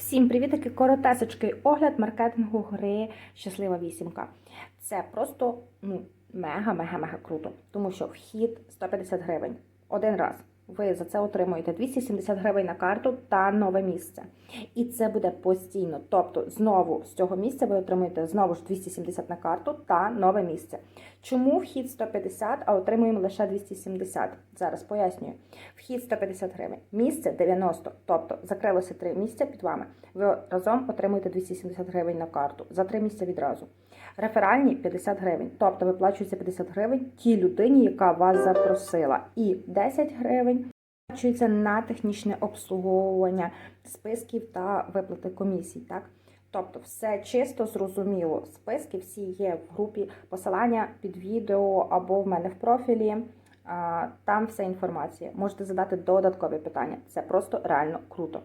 Всім привіт, такий коротесочкий огляд маркетингу гри Щаслива вісімка. Це просто ну, мега-мега-мега круто, тому що вхід 150 гривень один раз. Ви за це отримуєте 270 гривень на карту та нове місце. І це буде постійно. Тобто, знову з цього місця ви отримуєте знову ж 270 на карту та нове місце. Чому вхід 150, а отримуємо лише 270? Зараз пояснюю. Вхід 150 гривень, місце 90, тобто закрилося три місця під вами. Ви разом отримуєте 270 гривень на карту за три місця відразу. Реферальні 50 гривень, тобто виплачується 50 гривень тій людині, яка вас запросила, і 10 гривень виплачується на технічне обслуговування списків та виплати комісій. Так? Тобто, все чисто зрозуміло. Списки всі є в групі посилання під відео або в мене в профілі. Там вся інформація. Можете задати додаткові питання. Це просто реально круто.